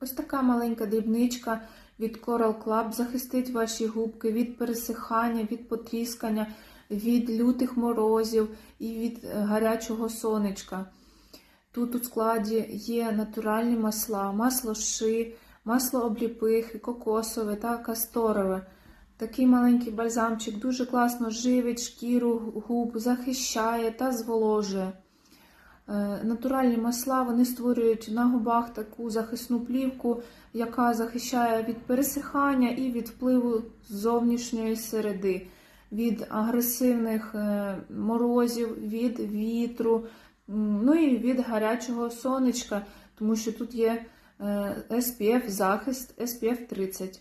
Ось така маленька дрібничка від Coral Club захистить ваші губки від пересихання, від потріскання, від лютих морозів і від е, гарячого сонечка. Тут у складі є натуральні масла, масло ши, масло обліпихи, кокосове та касторове. Такий маленький бальзамчик дуже класно живить шкіру губ, захищає та зволожує. Е, Натуральні масла вони створюють на губах таку захисну плівку, яка захищає від пересихання і від впливу зовнішньої середи, від агресивних е, морозів, від вітру, ну і від гарячого сонечка, тому що тут є е, SPF захист SPF 30.